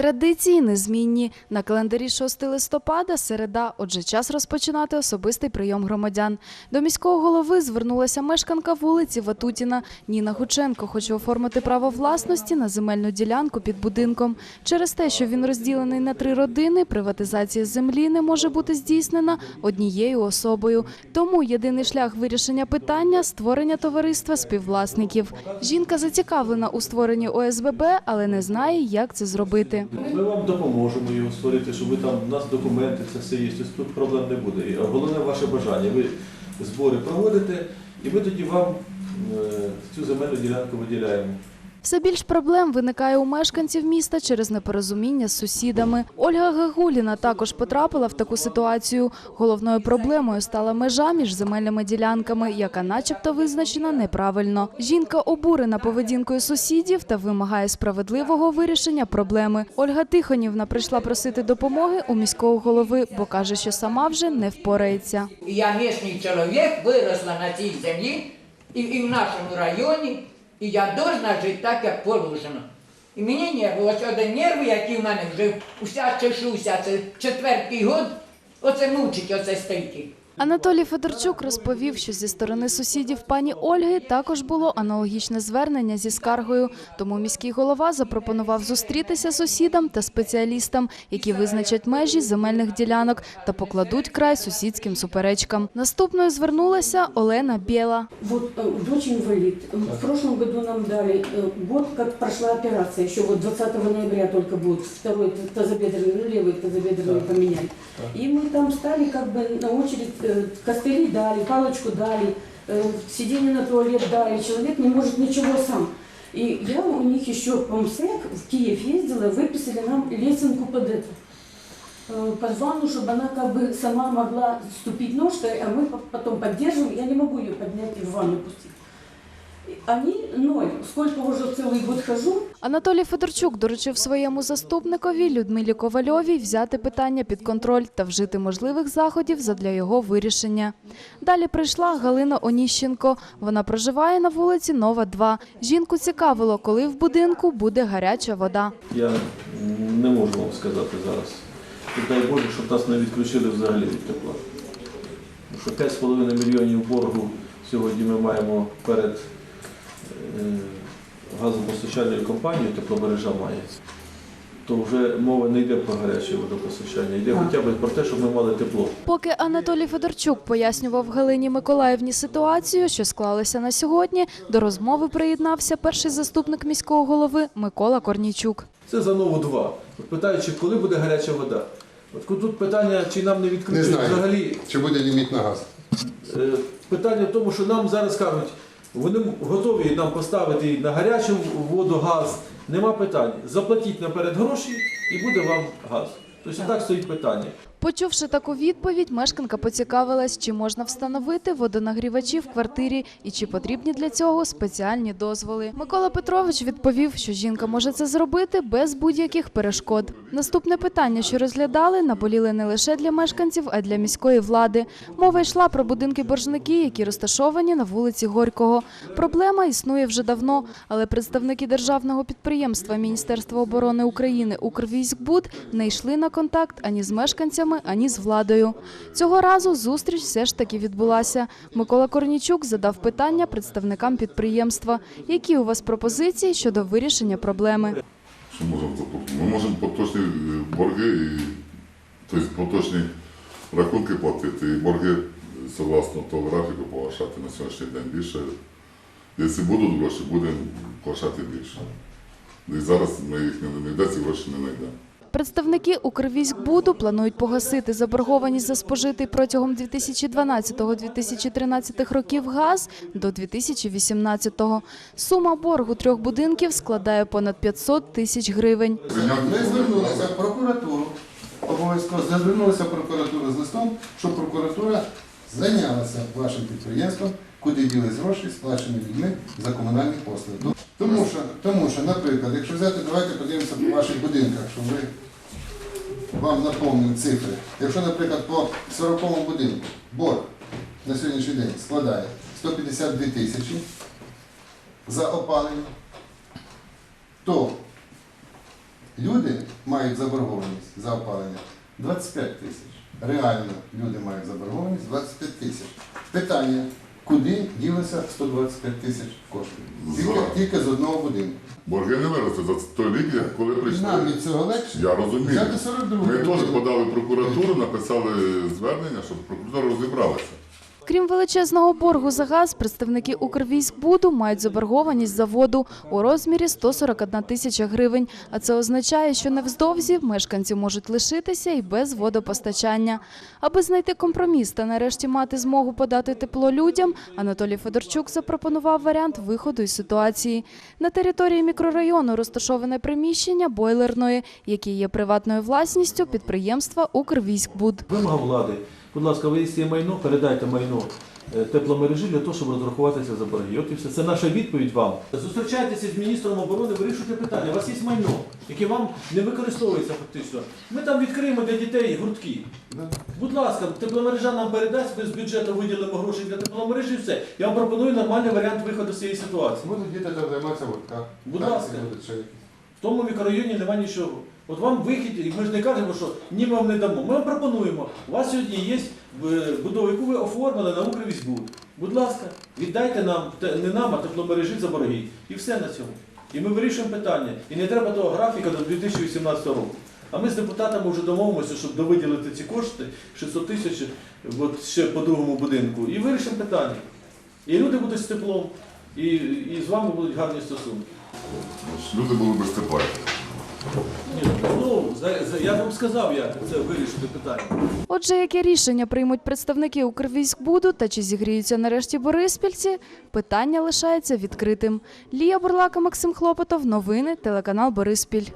Традиції незмінні. На календарі 6 листопада, середа, отже, час розпочинати особистий прийом громадян. До міського голови звернулася мешканка вулиці Ватутіна Ніна Гученко. Хоче оформити право власності на земельну ділянку під будинком. Через те, що він розділений на три родини, приватизація землі не може бути здійснена однією особою. Тому єдиний шлях вирішення питання створення товариства співвласників. Жінка зацікавлена у створенні ОСББ, але не знає, як це зробити. Ми вам допоможемо його створити, щоб ви там у нас документи, це все є. Тут проблем не буде. І головне ваше бажання. Ви збори проводите, і ми тоді вам е, цю земельну ділянку виділяємо. Все більш проблем виникає у мешканців міста через непорозуміння з сусідами. Ольга Гагуліна також потрапила в таку ситуацію. Головною проблемою стала межа між земельними ділянками, яка начебто визначена неправильно. Жінка обурена поведінкою сусідів та вимагає справедливого вирішення проблеми. Ольга Тихонівна прийшла просити допомоги у міського голови, бо каже, що сама вже не впорається. Я місний чоловік, виросла на цій землі і, в нашому районі, і я должна жити так, як положено. І мені нерви, ось один нерви, які в мене вже уся чешуся, це четвертий год, оце мучить оце стільки. Анатолій Федорчук розповів, що зі сторони сусідів пані Ольги також було аналогічне звернення зі скаргою. Тому міський голова запропонував зустрітися сусідам та спеціалістам, які визначать межі земельних ділянок та покладуть край сусідським суперечкам. Наступною звернулася Олена Біла. Вот э, дочь инвалид. В прошлом году нам дали э, год, как прошла операция. Еще вот 20 ноября только будет второй тазобедренный, ну, левый тазобедренный поменяли. И мы там стали как бы на очередь, э, костыли дали, палочку дали, э, сиденье на туалет дали. Человек не может ничего сам. И я у них еще в МСЭК в Киев ездила, выписали нам лесенку под это э, по звану, чтобы она как бы сама могла ступить ножкой, а мы по- потом поддерживаем. Я не могу ее поднять и в ванну пустить. Они ноль. Сколько уже целый год хожу, Анатолій Федорчук доручив своєму заступникові Людмилі Ковальовій взяти питання під контроль та вжити можливих заходів задля його вирішення. Далі прийшла Галина Оніщенко. Вона проживає на вулиці Нова 2. Жінку цікавило, коли в будинку буде гаряча вода. Я не можу вам сказати зараз. І дай Боже, щоб нас не відключили взагалі від тепла. Що 5,5 мільйонів боргу сьогодні ми маємо перед газопостачальною компанією, тепломережа має. То вже мова не йде про гаряче водопостачання, йде хоча б про те, щоб ми мали тепло. Поки Анатолій Федорчук пояснював Галині Миколаївні ситуацію, що склалася на сьогодні, до розмови приєднався перший заступник міського голови Микола Корнійчук. Це за нову 2. Питаючи, коли буде гаряча вода. От тут питання, чи нам не Не відкрити знаю. взагалі Чи буде ліміт на газ? Е, Питання в тому, що нам зараз кажуть, вони готові нам поставити на гарячу воду газ. Нема питань. Заплатіть наперед гроші і буде вам газ. Тобто так стоїть питання. Почувши таку відповідь, мешканка поцікавилась, чи можна встановити водонагрівачі в квартирі і чи потрібні для цього спеціальні дозволи. Микола Петрович відповів, що жінка може це зробити без будь-яких перешкод. Наступне питання, що розглядали, наболіли не лише для мешканців, а й для міської влади. Мова йшла про будинки боржники, які розташовані на вулиці Горького. Проблема існує вже давно, але представники державного підприємства Міністерства оборони України Укрвійськбуд не йшли на контакт ані з мешканцями, ані з владою. Цього разу зустріч все ж таки відбулася. Микола Корнічук задав питання представникам підприємства. Які у вас пропозиції щодо вирішення проблеми? Що можемо? Ми можемо поточні е, борги і тобто поточні рахунки платити. І борги согласно того графіку погашати на сьогоднішній день більше. Якщо будуть гроші, будемо погашати більше. І зараз ми їх не знайдемо, ці гроші не знайдемо. Представники Укрвійськбуду планують погасити заборгованість за спожитий протягом 2012-2013 років газ до 2018-го. Сума боргу трьох будинків складає понад 500 тисяч гривень. Ми звернулися в прокуратуру, обов'язково звернулися в прокуратуру з листом, щоб прокуратура зайнялася вашим підприємством, куди ділись гроші, сплачені людьми за комунальні послуги. Тому що, тому що, наприклад, якщо взяти, давайте подивимося по ваших будинках, щоб ви вам наповнили цифри. Якщо, наприклад, по 40 будинку борг на сьогоднішній день складає 152 тисячі за опалення, то Люди мають заборгованість за опалення 25 тисяч. Реально люди мають заборгованість 25 тисяч. Питання, куди ділося 125 тисяч коштів? Тільки, тільки з одного будинку. Борги не виросли за той рік, коли прийшли. Нам від цього легше. Я розумію. Взяти 42 Ми теж подали в прокуратуру, написали звернення, щоб прокуратура розібралася. Крім величезного боргу за газ, представники Укрвійськбуду мають заборгованість за воду у розмірі 141 тисяча гривень. А це означає, що невздовзі мешканці можуть лишитися і без водопостачання. Аби знайти компроміс та нарешті мати змогу подати тепло людям, Анатолій Федорчук запропонував варіант виходу із ситуації. На території мікрорайону розташоване приміщення бойлерної, яке є приватною власністю підприємства Укрвійськбуд. Вимога влади. Будь ласка, ви є майно, передайте майно е, тепломережі для того, щоб розрахуватися за борги. От і все. Це наша відповідь вам. Зустрічайтеся з міністром оборони, вирішуйте питання. У вас є майно, яке вам не використовується фактично. Ми там відкриємо для дітей гуртки. Будь ласка, тепломережа нам передасть, ми з бюджету виділимо гроші для тепломережі і все. Я вам пропоную нормальний варіант виходу з цієї ситуації. Будуть діти там займатися в гуртках. Будь ласка. В тому мікрорайоні немає нічого. От вам вихід, і ми ж не кажемо, що ні, ми вам не дамо. Ми вам пропонуємо. У вас сьогодні є е, будова, яку ви оформили на Укрвізьбуд. Будь ласка, віддайте нам, не нам, а тепломережі за борги. І все на цьому. І ми вирішуємо питання. І не треба того графіка до 2018 року. А ми з депутатами вже домовимося, щоб довиділити ці кошти, 600 тисяч от ще по другому будинку. І вирішимо питання. І люди будуть з теплом, і, і з вами будуть гарні стосунки. Люди були без тепла. Ну, я вам сказав, як це вирішити питання. Отже, яке рішення приймуть представники Укрвійськбуду та чи зігріються нарешті бориспільці, питання лишається відкритим. Лія Бурлака, Максим Хлопотов, новини, телеканал Бориспіль.